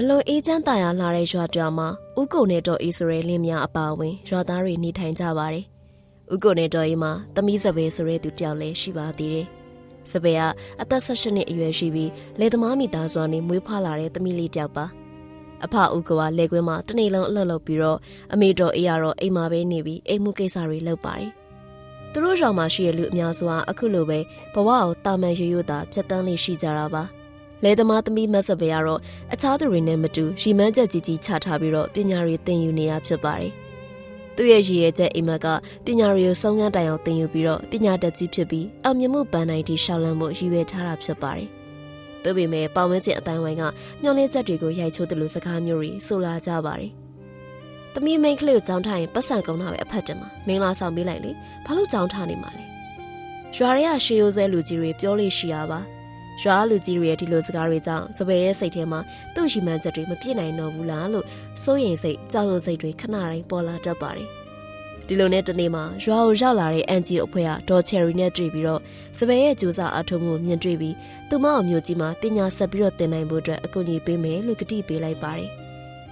အလွန်အေးချမ်းသာယာလာတဲ့ရွာတွာမှာဥကုံနဲ့တော်အေးဆိုတဲ့လင်းများအပါအဝင်ရွာသားတွေနေထိုင်ကြပါတယ်။ဥကုံနဲ့တော်အေးမှာသမီးစပယ်ဆိုတဲ့သူတယောက်လည်းရှိပါသေးတယ်။စပယ်ကအသက်16နှစ်အရွယ်ရှိပြီးလယ်သမားမိသားစုနဲ့မွေးဖွားလာတဲ့သမီးလေးတယောက်ပါ။အဖဥကဝလယ်ကွင်းမှာတနေ့လုံးအလုပ်လုပ်ပြီးတော့အမေတော်အေးကတော့အိမ်မှာပဲနေပြီးအိမ်မှုကိစ္စတွေလုပ်ပါတယ်။သူတို့ရွာမှာရှိတဲ့လူအများစုဟာအခုလိုပဲဘဝကိုတာမန်ရွရွတာဖြတ်တန်းလေးရှိကြတာပါ။ လဲသမားသမီးမတ်စပယ်ကတော့အခြားသူတွေနဲ့မတူရီမန်းချက်ကြီးကြီးချထားပြီးတော့ပညာတွေသင်ယူနေတာဖြစ်ပါတယ်။သူ့ရဲ့ရည်ရွယ်ချက်အိမ်မက်ကပညာတွေကိုစုံစမ်းတိုင်အောင်သင်ယူပြီးတော့ပညာတတ်ကြီးဖြစ်ပြီးအောင်မြင်မှုပန်းနိုင်တီရှောက်လန်းမှုရည်ရွယ်ထားတာဖြစ်ပါတယ်။သို့ပေမဲ့ပတ်ဝန်းကျင်အတိုင်းဝိုင်းကညှော်လင်းချက်တွေကိုရိုက်ချိုးတယ်လို့စကားမျိုးတွေဆိုလာကြပါတယ်။သမီးမိန်းကလေးကိုကြောင်းထားရင်ပတ်စံကုန်တာပဲအဖက်တင်မှာမင်္ဂလာဆောင်ပေးလိုက်လေဘာလို့ကြောင်းထားနေမှာလဲ။ရွာရဲကရှေးရိုးစဲလူကြီးတွေပြောလို့ရှိရပါ။ ရွာလူကြီးတွေရဲ့ဒီလိုစကားတွေကြောင့်စပယ်ရဲ့စိတ်ထဲမှာသူ့ရှိမှန်းချက်တွေမပြည့်နိုင်တော့ဘူးလားလို့စိုးရိမ်စိတ်ကြောက်ရွံ့စိတ်တွေခဏတိုင်းပေါ်လာတတ်ပါတယ်ဒီလိုနဲ့တနေ့မှာရွာကိုရောက်လာတဲ့အန်ဂျီအဖွဲ့ကဒေါ်ချယ်ရီနဲ့တွေ့ပြီးတော့စပယ်ရဲ့ကြိုးစားအထုံးမှုမြင်တွေ့ပြီးသူမအောင်မျိုးကြီးမှာပညာဆက်ပြီးတော့သင်နိုင်ဖို့အတွက်အကူအညီပေးမယ်လို့ကတိပေးလိုက်ပါတယ်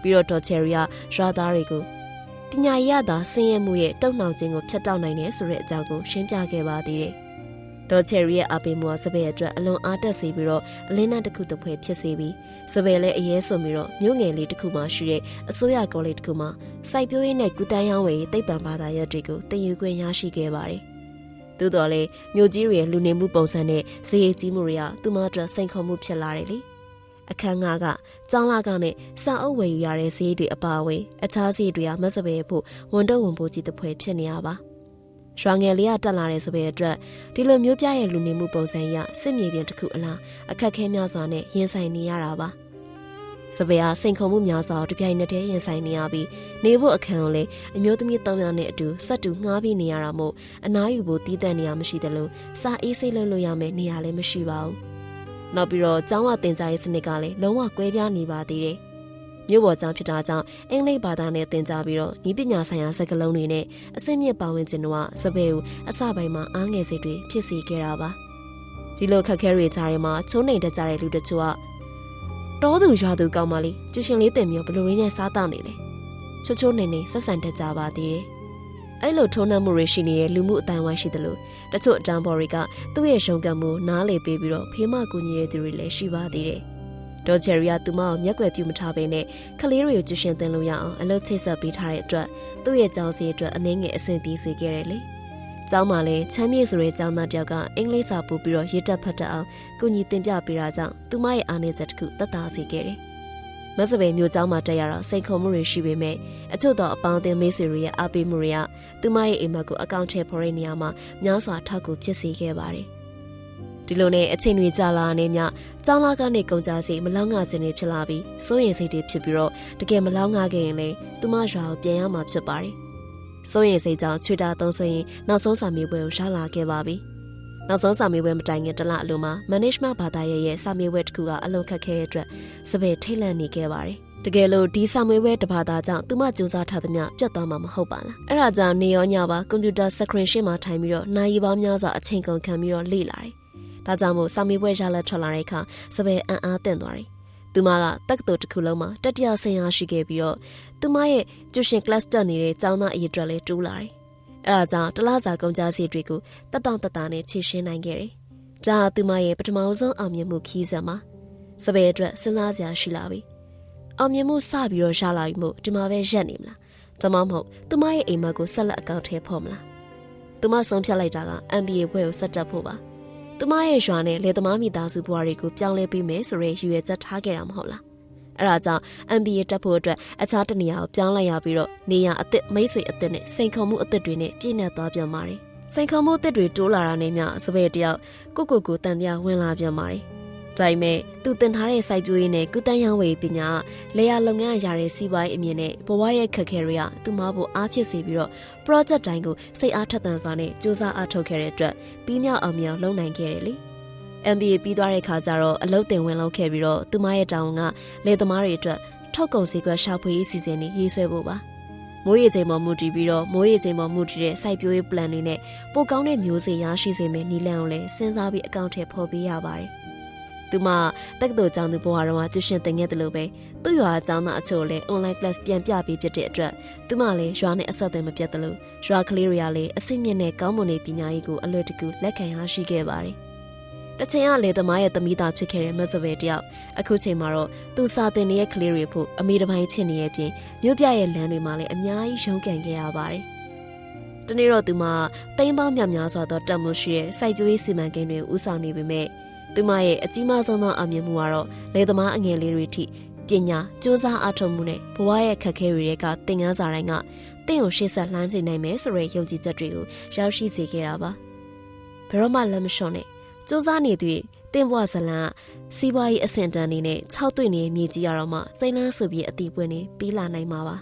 ပြီးတော့ဒေါ်ချယ်ရီကရွာသားတွေကိုပညာရတာဆင်းရဲမှုရဲ့တုံ့နှောင်ခြင်းကိုဖျက်တောက်နိုင်တယ်ဆိုတဲ့အကြောင်းကိုရှင်းပြခဲ့ပါသေးတယ် ဒေါ်ချယ်ရီရဲ့အပေးမှုကစပယ်အတွက်အလွန်အားတက်စေပြီးတော့အလင်းနာတစ်ခုတစ်ဖွဲဖြစ်စေပြီးစပယ်လည်းအရေးစွန်ပြီးတော့မြို့ငယ်လေးတစ်ခုမှရှိတဲ့အစိုးရကောလိပ်တစ်ခုမှစိုက်ပျိုးရေးနဲ့ကုတန်းရောင်းဝယ်ရေးသိပ္ပံဘာသာရပ်တွေကိုသင်ယူခွင့်ရရှိခဲ့ပါတယ်။သို့တော်လည်းမြို့ကြီးတွေရဲ့လူနေမှုပုံစံနဲ့ဈေးကြီးမှုတွေကသူမအတွက်စိန်ခေါ်မှုဖြစ်လာတယ်လေ။အခန်းငါကကျောင်းလာကနဲ့စာအုပ်ဝယ်ယူရတဲ့ဈေးတွေအပါအဝင်အခြားဈေးတွေကမစပယ်ဖို့ဝန်တော့ဝန်ပိုးကြီးတစ်ဖွဲဖြစ်နေရပါ။ ရွာငယ်လေးကတက်လာတဲ့ဆိုပေအတွက်ဒီလိုမျိုးပြရဲ့လူနေမှုပုံစံအရစစ်မြေပြင်တစ်ခုအလားအခက်ခဲများစွာနဲ့ရင်ဆိုင်နေရတာပါစပယ်ဟာစိန်ခေါ်မှုများစွာတပြိုင်နက်တည်းရင်ဆိုင်နေရပြီးနေဖို့အခန်းကိုလည်းအမျိုးသမီး၃ယောက်နဲ့အတူဆက်တူငှားပြီးနေရတာမို့အနားယူဖို့တည်တံ့နေရမရှိသလိုစာအေးစိတ်လုပ်လို့ရမယ်နေရာလည်းမရှိပါဘူးနောက်ပြီးတော့ကျောင်းဝတင်ကြားရေးစနစ်ကလည်းလုံးဝကွဲပြားနေပါသေးတယ် မြို့ပေါ်ကျောင်းဖြစ်တာကြောင့်အင်္ဂလိပ်ဘာသာနဲ့သင်ကြားပြီးတော့ဤပညာဆိုင်ရာစကားလုံးတွေနဲ့အစင်းမြင့်ပါဝင်ခြင်းတို့ကစပယ်ကိုအစပိုင်းမှာအားငယ်စိတ်တွေဖြစ်စေခဲ့တာပါဒီလိုခက်ခဲတွေကြားထဲမှာချုံးနေတတ်ကြတဲ့လူတချို့ကတောသူရွာသူကောင်းပါလေကျူရှင်လေးတင်မျိုးဘလိုရင်းနဲ့စားတောက်နေလေချိုးချိုးနေနေဆက်ဆံတတ်ကြပါသေးတယ်အဲ့လိုထုံးနှံမှုတွေရှိနေတဲ့လူမှုအတိုင်းဝိုင်းရှိသလိုတချို့အတန်းဘော်တွေကသူ့ရဲ့ရှုံးကံမှုနားလေပေးပြီးတော့ဖေးမကူညီတဲ့သူတွေလည်းရှိပါသေးတယ် ဒေါ်ချယ်ရီကသူမကိုမျက်ွယ်ပြုမထားဘဲနဲ့ကလေးတွေကိုကျူရှင်တင်လို့ရအောင်အလုပ်ချိတ်ဆက်ပေးထားတဲ့အတွက်သူ့ရဲ့ကြောင်းစီအတွက်အနှင်းငယ်အဆင်ပြေစေခဲ့တယ်လေ။ကျောင်းမှာလည်းချမ်းမြေဆိုတဲ့ကျောင်းသားတယောက်ကအင်္ဂလိပ်စာပို့ပြီးတော့ရေးတက်ဖတ်တတ်အောင်ကုညီတင်ပြပေးတာကြောင့်သူမရဲ့အားနည်းချက်တစ်ခုသက်သာစေခဲ့တယ်။မဆပယ်မျိုးကျောင်းမှာတက်ရတော့စိတ်ခုံမှုတွေရှိပေမဲ့အချို့သောအပေါင်းအသင်းမိတ်ဆွေတွေရဲ့အားပေးမှုတွေကသူမရဲ့အိမ်မက်ကိုအကောင့်ထဲဖော်တဲ့နေရာမှာများစွာထောက်ကူဖြစ်စေခဲ့ပါတယ်။ ဒီလိုနဲ့အချိန်တွေကြာလာနေမြကျောင်းလာကနေကုန်ကြစီမလောင်းငါခြင်းတွေဖြစ်လာပြီးစိုးရင်စိတ်တွေဖြစ်ပြီးတော့တကယ်မလောင်းငါခဲ့ရင်လေသူမရွာကိုပြန်ရမှာဖြစ်ပါတယ်။စိုးရင်စိတ်ကြောင့်ချွေတာသုံးဆိုရင်နောက်ဆုံးစာမေးပွဲကိုရှားလာခဲ့ပါပြီ။နောက်ဆုံးစာမေးပွဲမတိုင်ခင်တလအလိုမှာ management ဘာသာရဲ့ရဲ့စာမေးပွဲတစ်ခုကအလုံးခက်ခဲတဲ့အတွက်စပယ်ထိတ်လန့်နေခဲ့ပါတယ်။တကယ်လို့ဒီစာမေးပွဲတစ်ပါးသားကြောင့်သူမစူးစမ်းထားသမျှပြတ်သွားမှာမဟုတ်ပါလား။အဲ့ဒါကြောင့်နေရောညပါကွန်ပျူတာ screen ရှင်းမှာထိုင်ပြီးတော့နိုင်ပေါင်းများစွာအချိန်ကုန်ခံပြီးတော့လေ့လာတယ် ဒါကြောင့်မို့စာမေးပွဲရလက်ထွက်လာတဲ့အခါစပယ်အံ့အားတင့်သွားတယ်။သူမကတက္ကသိုလ်တစ်ခုလုံးမှာတတိယဆင်ရရှိခဲ့ပြီးတော့သူမရဲ့ကျူရှင် class တက်နေတဲ့ကျောင်းသားအရေးအတွက်လည်းတိုးလာတယ်။အဲဒါကြောင့်တလားစာကုန်ကြစီတွေကိုတက်တောင့်တက်တာနဲ့ဖြည့်ရှင်းနိုင်ခဲ့တယ်။ဒါသူမရဲ့ပထမဆုံးအောင်မြင်မှုခီးစံမှာစပယ်အတွက်စဉ်းစားစရာရှိလာပြီ။အောင်မြင်မှုစပြီးတော့ရလာပြီမို့ဒီမှာပဲရက်နေမလား။ဒါမှမဟုတ်သူမရဲ့အိမ်မက်ကိုဆက်လက်အကောင့်ထဲဖော်မလား။သူမဆုံးဖြတ်လိုက်တာက MBA ဘွဲကိုဆက်တက်ဖို့ပါ။ သူမရဲ့ရွာနဲ့လေသမားမိသားစုဘဝတွေကိုပြောင်းလဲပေးမယ်ဆိုရဲရည်ရွယ်ချက်ထားခဲ့တာမဟုတ်လားအဲ့ဒါကြောင့် MBA တက်ဖို့အတွက်အခြားတနေရာကိုပြောင်းလိုက်ရပြီးတော့နေရအစ်စ်မိတ်ဆွေအစ်စ်နဲ့စိန်ခေါ်မှုအစ်စ်တွေနဲ့ပြည့်နှက်သွားပြန်ပါတယ်စိန်ခေါ်မှုအစ်စ်တွေတိုးလာတာနဲ့မျှစပယ်တယောက်ကိုကိုကိုတန်တရားဝင်လာပြန်ပါတယ် ဒါပေမဲ့သူတင်ထားတဲ့စိုက်ပျိုးရေးနဲ့ကုသန်းရောင်းဝယ်ပညာလေယာလုပ်ငန်းရတဲ့စီးပွားရေးအမြင်နဲ့ဘဝရဲ့ခက်ခဲတွေကသူမဖို့အားဖြစ်စေပြီးတော့ project တိုင်းကိုစိတ်အားထက်သန်စွာနဲ့စူးစမ်းအားထုတ်ခဲ့တဲ့အတွက်ပြီးမြောက်အောင်မြောက်လုပ်နိုင်ခဲ့တယ်လေ MBA ပြီးသွားတဲ့ခါကျတော့အလုပ်တင်ဝင်လုပ်ခဲ့ပြီးတော့သူမရဲ့တောင်းကလေသမားတွေအတွက်ထောက်ကုန်စည်းကွက်ရှာဖွေရေးစီစဉ်နေရေးဆွဲဖို့ပါမိုးရေချိန်ပေါ်မူတည်ပြီးတော့မိုးရေချိန်ပေါ်မူတည်တဲ့စိုက်ပျိုးရေး plan တွေနဲ့ပိုကောင်းတဲ့မျိုးစေ့ရရှိစေမယ့်နည်းလမ်းကိုလည်းစဉ်းစားပြီးအကောင့်ထဲပေါ်ပေးရပါတယ်။ သူမတက္ကသိုလ်ကျောင်းသူဘဝတော့ကျူရှင်တင်ခဲ့တယ်လို့ပဲသူ့ရွာအကျောင်းသားအချို့လည်း online class ပြန်ပြပြီးဖြစ်တဲ့အတွက်သူမလည်းရွာနဲ့အဆက်အသွယ်မပြတ်တယ်လို့ရွာကလေးတွေကလည်းအစိမ့်မြင့်တဲ့ကောင်းမွန်တဲ့ပညာရေးကိုအလွယ်တကူလက်ခံရရှိခဲ့ပါတယ်။တစ်ချိန်ကလေသမားရဲ့သမီးသားဖြစ်ခဲ့တဲ့မဆဝဲတယောက်အခုချိန်မှာတော့သူစာတင်နေတဲ့ကလေးတွေဖို့အမေတစ်ပိုင်းဖြစ်နေရဲ့ပြင်မြို့ပြရဲ့လမ်းတွေမှာလည်းအများကြီးရုန်းကန်ခဲ့ရပါတယ်။တနေ့တော့သူမတိမ်ပေါင်းများများစွာသောတက်မှုရှိတဲ့စိုက်ပျိုးရေးစီမံကိန်းတွေဦးဆောင်နေပေမဲ့ သူမရဲ့အကြီးမားဆုံးသောအောင်မြင်မှုကတော့လေသမားအငယ်လေးတွေထိပညာစူးစမ်းအားထုတ်မှုနဲ့ဘဝရဲ့ခက်ခဲတွေကသင်ခန်းစာတိုင်းကတင့်ကိုရှေ့ဆက်လှမ်းချနိုင်မယ်ဆိုတဲ့ယုံကြည်ချက်တွေကိုရောက်ရှိစေခဲ့တာပါဘယ်တော့မှလက်မလျှော့နဲ့စူးစမ်းနေသူတင့်ဘဝဇလန်ကစီးပွားရေးအဆင့်တန်းနေနဲ့၆တွေ့နေတဲ့မြေကြီးရတော့မှစိတ်လန်းဆိုပြီးအတီးပွင့်နေပြီးလာနိုင်မှာပါ